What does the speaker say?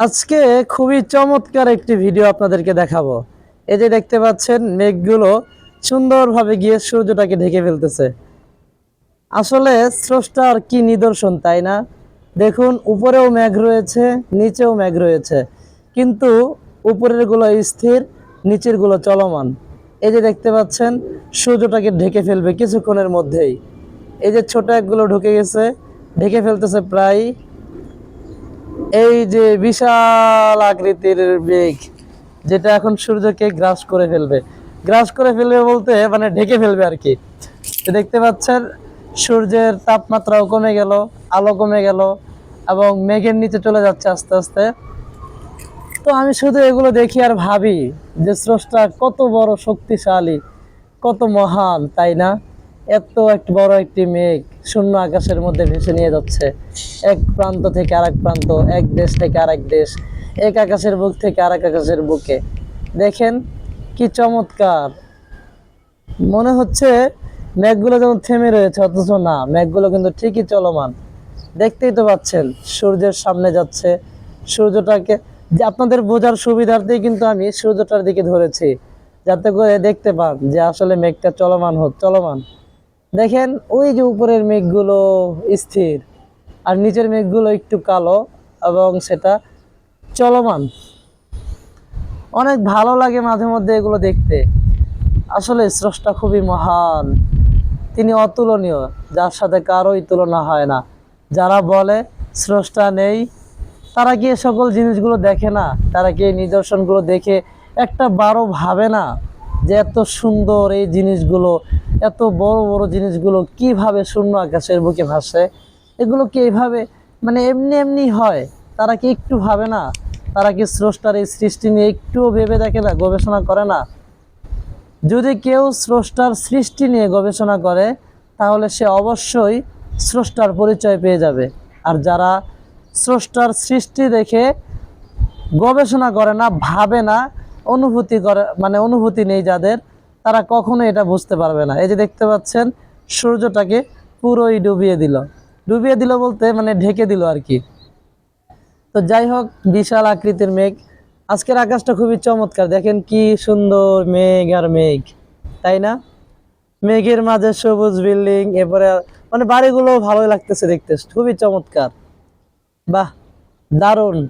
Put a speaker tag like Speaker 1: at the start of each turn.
Speaker 1: আজকে খুবই চমৎকার একটি ভিডিও আপনাদেরকে দেখাবো। এই যে দেখতে পাচ্ছেন, মেঘগুলো সুন্দরভাবে গিয়ে সূর্যটাকে ঢেকে ফেলতেছে। আসলে স্রষ্টার কি নিদর্শন, তাই না? দেখুন, উপরেও মেঘ রয়েছে, নিচেও মেঘ রয়েছে। কিন্তু উপরেরগুলো স্থির, নিচেরগুলো চলমান। এই যে দেখতে পাচ্ছেন, সূর্যটাকে ঢেকে ফেলবে কিছুক্ষণের মধ্যেই। এই যে ছোট একগুলো ঢুকে গেছে, ঢেকে ফেলতেছে প্রায় এই যে বিশাল আকৃতির মেঘ, যেটা এখন সূর্যকে গ্রাস করে ফেলবে। গ্রাস করে ফেলবে বলতে মানে ঢেকে ফেলবে আর কি। দেখতে পাচ্ছেন, সূর্যের তাপমাত্রাও কমে গেল, আলো কমে গেল, এবং মেঘের নিচে চলে যাচ্ছে আস্তে আস্তে। তো আমি শুধু এগুলো দেখি আর ভাবি যে স্রষ্টা কত বড় শক্তিশালী, কত মহান, তাই না? এত এক বড় একটি মেঘ। শূন্য আকাশের মধ্যে ভেসে নিয়ে যাচ্ছে। এক প্রান্ত থেকে আরেক প্রান্ত, এক দেশ থেকে আরেক দেশ, এক আকাশের বুক থেকে আরেক আকাশের বুকে। দেখেন কি চমৎকার। মনে হচ্ছে মেঘগুলো যেমন থেমে রয়েছে, অথচ না, মেঘগুলো কিন্তু ঠিকই চলমান। দেখতেই তো পাচ্ছেন, সূর্যের সামনে যাচ্ছে। সূর্যটাকে, যে আপনাদের বোঝার সুবিধার্থেই কিন্তু আমি সূর্যটার দিকে ধরেছি। যাতে করে দেখতে পান যে আসলে মেঘটা চলমান হোক চলমান। দেখেন, ওই যে উপরের মেঘগুলো স্থির, আর নিচের মেঘগুলো একটু কালো এবং সেটা চলমান। অনেক ভালো লাগে মাঝে মধ্যে এগুলো দেখতে। আসলে স্রষ্টা খুবই মহান। তিনি অতুলনীয়, যার সাথে কারোই তুলনা হয় না। যারা বলে স্রষ্টা নেই, তারা কি সকল জিনিসগুলো দেখে না? তারা কি নিদর্শনগুলো দেখে একটা বারো ভাবে না? যে এত সুন্দর এই জিনিসগুলো, এত বড় বড় জিনিসগুলো কীভাবে শূন্য আকাশের বুকে ভাসে? এগুলো কি এইভাবে মানে এমনি এমনি হয়? তারা কি একটু ভাবে না? তারা কি স্রষ্টার এই সৃষ্টি নিয়ে একটুও ভেবে দেখে না, গবেষণা করে না? যদি কেউ স্রষ্টার সৃষ্টি নিয়ে গবেষণা করে, তাহলে সে অবশ্যই স্রষ্টার পরিচয় পেয়ে যাবে। আর যারা স্রষ্টার সৃষ্টি দেখে গবেষণা করে না, ভাবে না অনুভূতি করে মানে অনুভূতি নেই যাদের, তারা কখনো এটা বুঝতে পারবে না। এই যে দেখতে পাচ্ছেন, সূর্যটাকে পুরোই ডুবিয়ে দিল। ডুবিয়ে দিল বলতে মানে ঢেকে দিল আর কি। তো যাই হোক, বিশাল আকৃতির মেঘ। আজকের আকাশটা খুবই চমৎকার। দেখেন কি সুন্দর মেঘ আর মেঘ। তাই না? মেঘের মাঝে সবুজ বিল্ডিং, এরপরে মানে বাড়িগুলো ভালোই লাগতেছে দেখতে। খুবই চমৎকার। বাহ, দারুণ।